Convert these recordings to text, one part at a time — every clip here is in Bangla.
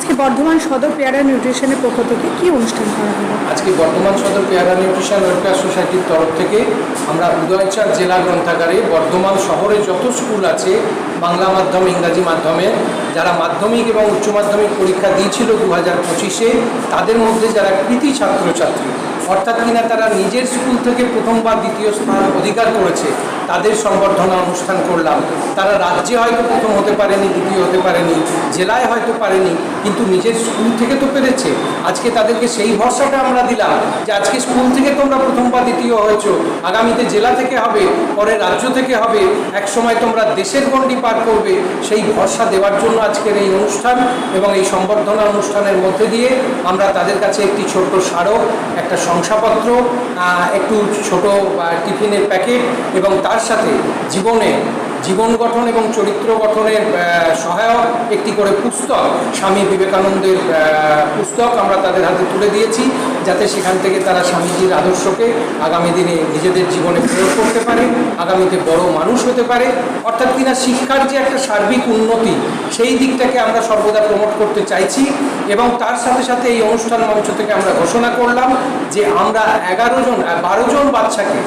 আজকে বর্ধমান সদর পেয়ারা নিউট্রিশনের পক্ষ থেকে কি অনুষ্ঠান করা হলো আজকে বর্ধমান সদর পেয়ারা নিউট্রিশন ওয়েলফেয়ার সোসাইটির তরফ থেকে আমরা উদয়চার জেলা গ্রন্থাগারে বর্ধমান শহরে যত স্কুল আছে বাংলা মাধ্যম, ইংরাজি মাধ্যমে, যারা মাধ্যমিক এবং উচ্চ মাধ্যমিক পরীক্ষা দিয়েছিল দু হাজার পঁচিশে, তাদের মধ্যে যারা কৃতি ছাত্রছাত্রী অর্থাৎ কিনা তারা নিজের স্কুল থেকে প্রথম বা দ্বিতীয় স্থান অধিকার করেছে, তাদের সংবর্ধনা অনুষ্ঠান করলাম। তারা রাজ্যে হয়তো প্রথম হতে পারেনি, দ্বিতীয় হতে পারেনি, জেলায় হয়তো পারেনি, কিন্তু নিজের স্কুল থেকে তো পেরেছে। আজকে তাদেরকে সেই ভরসাটা আমরা দিলাম যে আজকে স্কুল থেকে তোমরা প্রথম বা দ্বিতীয় হয়েছো, আগামীতে জেলা থেকে হবে, পরে রাজ্য থেকে হবে এক সময় তোমরা দেশের গণ্ডি পার করবে। সেই ভরসা দেওয়ার জন্য আজকের এই অনুষ্ঠান এবং এই সংবর্ধনা অনুষ্ঠানের মধ্যে দিয়ে আমরা তাদের কাছে একটি ছোট্ট স্মারক, একটা শংসাপত্র একটু ছোট টিফিনের প্যাকেট এবং তার সাথে জীবনে জীবন গঠন এবং চরিত্র গঠনের সহায়ক একটি করে পুস্তক, স্বামী বিবেকানন্দের পুস্তক আমরা তাদের হাতে তুলে দিয়েছি, যাতে সেখান থেকে তারা স্বামীজির আদর্শকে আগামী দিনে নিজেদের জীবনে প্রয়োগ করতে পারে, আগামীতে বড় মানুষ হতে পারে। অর্থাৎ কিনা শিক্ষার যে একটা সার্বিক উন্নতি, সেই দিকটাকে আমরা সর্বদা প্রমোট করতে চাইছি এবং তার সাথে সাথে এই অনুষ্ঠান মঞ্চ থেকে আমরা ঘোষণা করলাম যে আমরা এগারো জন, বারো জন বাচ্চাকে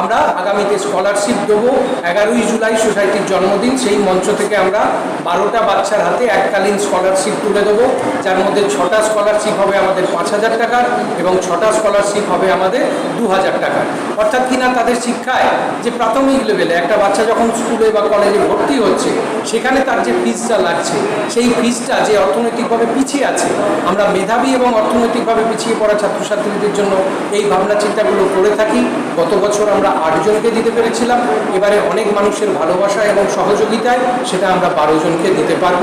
আমরা আগামীতে স্কলারশিপ দেবো। এগারোই জুলাই সোসাইটির জন্মদিন, সেই মঞ্চ থেকে আমরা বারোটা বাচ্চার হাতে এককালীন স্কলারশিপ তুলে দেবো। যার মধ্যে ছটা স্কলারশিপ হবে আমাদের পাঁচ হাজার টাকার এবং ছটা স্কলারশিপ হবে আমাদের দু হাজার টাকার। অর্থাৎ কিনা তাদের শিক্ষায় যে প্রাথমিক লেভেলে একটা বাচ্চা যখন স্কুলে বা কলেজে ভর্তি হচ্ছে, সেখানে তার যে ফিজটা লাগছে, সেই ফিজটা যে অর্থনৈতিকভাবে পিছিয়ে আছে, আমরা মেধাবী এবং অর্থনৈতিকভাবে পিছিয়ে পড়া ছাত্রছাত্রীদের জন্য এই ভাবনা চিন্তাগুলো করে থাকি। গত বছর আমরা আটজনকে দিতে পেরেছিলাম। এবারে অনেক মানুষের ভালোবাসা এবং সহযোগিতায় সেটা আমরা বারো জনকে দিতে পারব।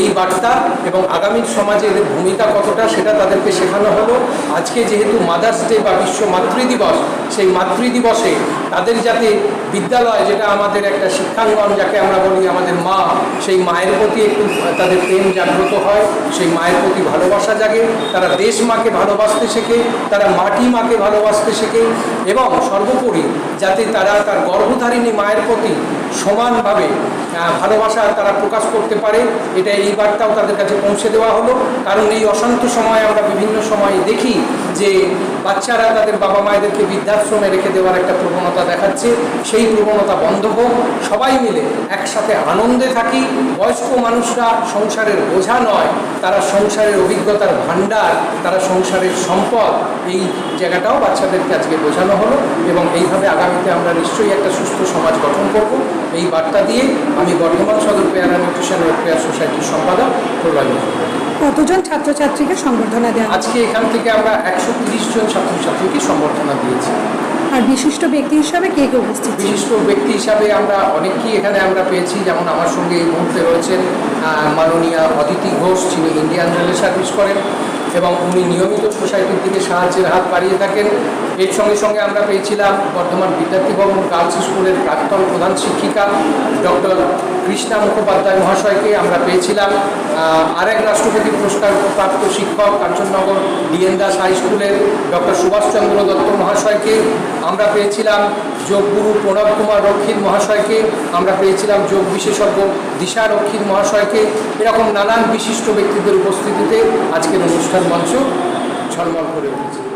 এই বার্তা এবং আগামী সমাজে এদের ভূমিকা কতটা সেটা তাদেরকে শেখানো হলো। আজকে যেহেতু মাদার্স ডে বা বিশ্ব মাতৃ দিবস, সেই মাতৃ দিবসে তাদের যাতে বিদ্যালয় যেটা আমাদের একটা শিক্ষাঙ্গন যাকে আমরা বলি আমাদের মা, সেই মায়ের প্রতি একটু তাদের প্রেম জাগ্রত হয়, সেই মায়ের প্রতি ভালোবাসা জাগে, তারা দেশ মাকে ভালোবাসতে শেখে, তারা মাটি মাকে ভালোবাসতে শেখে এবং সর্বোপরি যাতে তারা তার গর্ভধারিণী মায়ের প্রতি সমানভাবে ভালোবাসা তারা প্রকাশ করতে পারে, এটা এই বার্তাও তাদের কাছে পৌঁছে দেওয়া হলো। কারণ এই অশান্ত সময়ে আমরা বিভিন্ন সময় দেখি যে বাচ্চারা তাদের বাবা মায়েদেরকে বৃদ্ধাশ্রমে রেখে দেওয়ার একটা প্রবণতা দেখাচ্ছে। সেই প্রবণতা বন্ধ হোক, সবাই মিলে একসাথে আনন্দে থাকি। বয়স্ক মানুষরা সংসারের বোঝা নয়, তারা সংসারের অভিজ্ঞতার ভাণ্ডার, তারা সংসারের সম্পদ, এই জায়গাটাও বাচ্চাদেরকে আজকে বোঝানো হলো। এবং এইভাবে আগামীতে আমরা নিশ্চয়ই একটা সুস্থ সমাজ গঠন করব। এই বার্তা দিয়ে আমি বর্ধমান সদর পেয়ারা নিউট্রিশন ওয়েলফেয়ার সোসাইটির সম্পাদক প্রলয় কতজন ছাত্রছাত্রীকে সংবর্ধনা দেওয়া আজকে এখান থেকে আমরা একশো তিরিশ জন ছাত্রছাত্রীকে সম্বর্ধনা দিয়েছি। আর বিশিষ্ট ব্যক্তি হিসাবে কে কে উপস্থিত বিশিষ্ট ব্যক্তি হিসাবে আমরা অনেককেই এখানে আমরা পেয়েছি। যেমন আমার সঙ্গে এই মুহূর্তে রয়েছেন মাননীয়া অদিতি ঘোষ যিনি ইন্ডিয়ান রেলে সার্ভিস করেন। এবং উনি নিয়মিত সোসাইটির দিকে সাহায্যের হাত বাড়িয়ে থাকেন। এর সঙ্গে সঙ্গে আমরা পেয়েছিলাম বর্ধমান বিদ্যার্থী ভবন গার্লস স্কুলের প্রাক্তন প্রধান শিক্ষিকা ডক্টর কৃষ্ণা মুখোপাধ্যায় মহাশয়কে আমরা পেয়েছিলাম। আরেক রাষ্ট্রপতি পুরস্কার প্রাপ্ত শিক্ষক Kanchannagar D N Das high স্কুলের ডক্টর সুভাষচন্দ্র দত্ত মহাশয়কে আমরা পেয়েছিলাম। যোগগুরু প্রণব কুমার রক্ষিত মহাশয়কে আমরা পেয়েছিলাম। যোগ বিশেষজ্ঞ দিশা রক্ষিত মহাশয়কে। এরকম নানান বিশিষ্ট ব্যক্তিদের উপস্থিতিতে আজকের অনুষ্ঠান মঞ্চ ঝলমল করে উঠেছে।